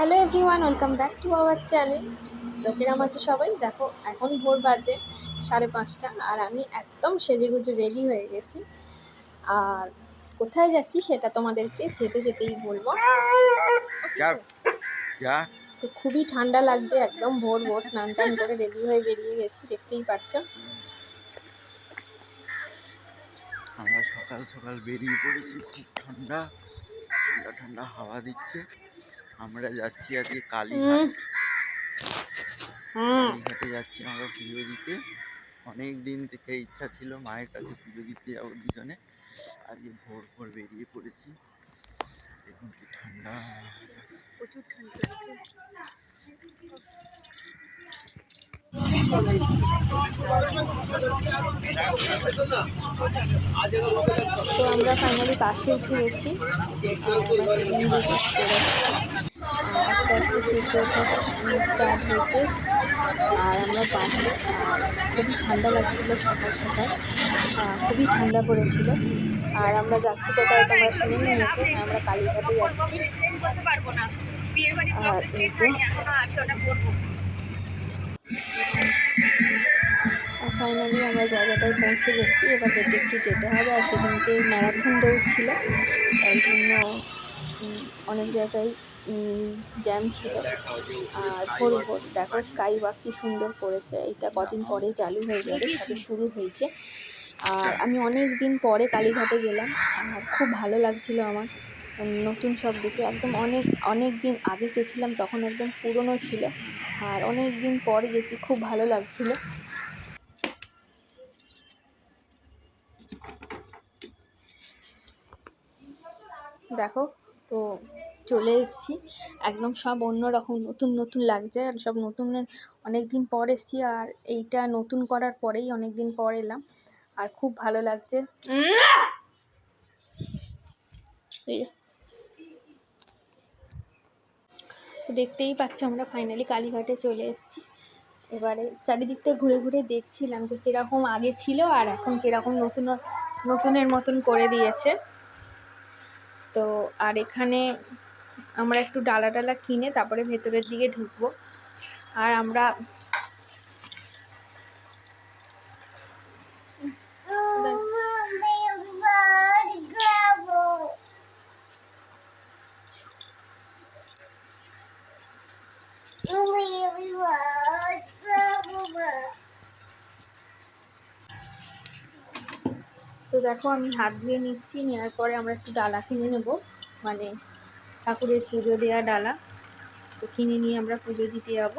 Hello everyone welcome back to our channel. তো আমার আছে সবাই দেখো এখন ভোর বাজে সাড়ে পাঁচটা আর আমি একদম সেজেগুজে রেডি হয়ে গেছি। আর কোথায় যাচ্ছি সেটা তোমাদেরকে যেতে যেতেই বলব। তো খুবই ঠান্ডা লাগছে একদম ভোর ভোর স্নান টান করে রেডি হয়ে বেরিয়ে গেছি দেখতেই পাচ্ছ। আমরা সকাল সকাল বেরিয়ে পড়েছি খুব ঠান্ডা ঠান্ডা ঠান্ডা হাওয়া দিচ্ছে। আমরা যাচ্ছি আজকে কালীঘাট। কালীঘাটে যাচ্ছি আমরা পুজো দিতে। অনেক দিন থেকে ইচ্ছা ছিল মায়ের কাছে পুজো দিতে যাব দুজনে। আজকে ভোর ভোর বেরিয়ে পড়েছি। দেখুন কি ঠান্ডা। প্রচুর ঠান্ডা লাগছে। তো আমরা ফাইনালি বাসে উঠে গেছি আস্তে আস্তে সূর্য স্টার্ট হয়েছে আর আমরা বাসে খুবই ঠান্ডা লাগছিল সকাল সকাল খুবই ঠান্ডা পড়েছিল আর আমরা যাচ্ছি কোথায়? তোমরা শুনে নিয়েছো আমরা কালীঘাটে যাচ্ছি। আর এই যে আর ফাইনালি আমরা জায়গাটায় পৌঁছে গেছি। এবার হেঁটে একটু যেতে হবে আর সেদিনকে ম্যারাথন দৌড় ছিল। তাই জন্য অনেক জায়গায় জ্যাম ছিল। আর দেখো স্কাই ওয়াক কি সুন্দর করেছে। এটা কদিন পরে চালু হয়ে যাবে সবে শুরু হয়েছে। আর আমি অনেক দিন পরে কালীঘাটে গেলাম। আর খুব ভালো লাগছিল আমার। নতুন সব দেখে একদম অনেক অনেক দিন আগে গেছিলাম, তখন একদম পুরনো ছিল। আর অনেক দিন পর গেছি, খুব ভালো লাগছিল। দেখো, তো চলে এসেছি। একদম সব অন্য রকম নতুন নতুন লাগছে, আর সব নতুন অনেক দিন পর এসেছি, আর এইটা নতুন করার পরেই অনেক দিন পর এলাম। আর খুব ভালো লাগছে এই যে। তো দেখতেই পাচ্ছ আমরা ফাইনালি কালীঘাটে চলে এসেছি। এবারে চারিদিকটা ঘুরে ঘুরে দেখছিলাম যে কীরকম আগে ছিল আর এখন কীরকম নতুন, নতুনের মতন করে দিয়েছে। তো আর এখানে আমরা একটু ডালা ডালা কিনে তারপরে ভেতরের দিকে ঢুকবো। আর আমরা দেখো, আমি হাত ধুয়ে নিচ্ছি, নেওয়ার পরে আমরা একটু ডালা কিনে নেব। মানে ঠাকুরের পুজো দেওয়া ডালা। তো কিনে নিয়ে আমরা পুজো দিতে যাব।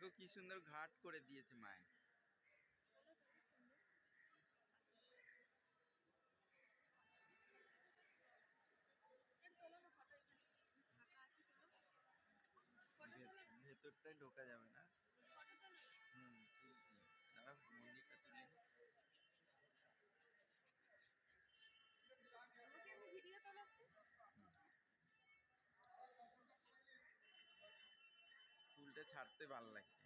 দেখো কি সুন্দর ঘাট করে দিয়েছে মায়ের। ভেতরটাই ঢোকা যাবে না? ফুলটা ছাড়তে ভালো লাগছে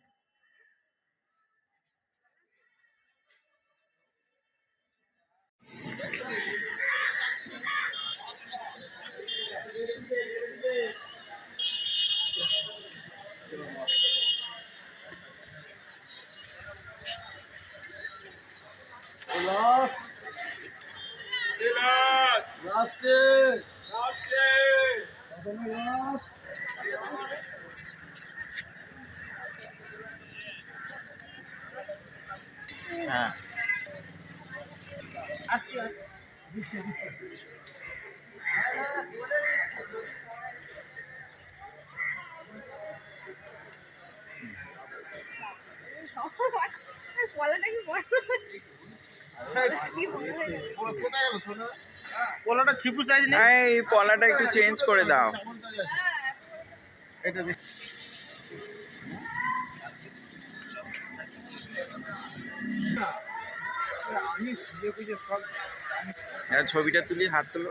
হ্যাঁ। পোলাটা ছিপু সাইজ নেই এই পলাটা একটু চেঞ্জ করে দাও। এটা ছবিটা তুলি হাত তুলো।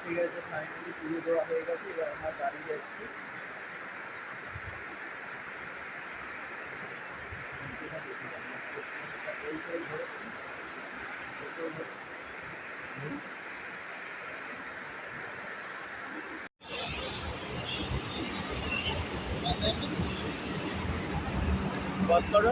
ঠিক আছে ফাইনালি পুজো দেওয়া হয়ে গেছে এবার আমরা বাড়ি যাচ্ছি বস করো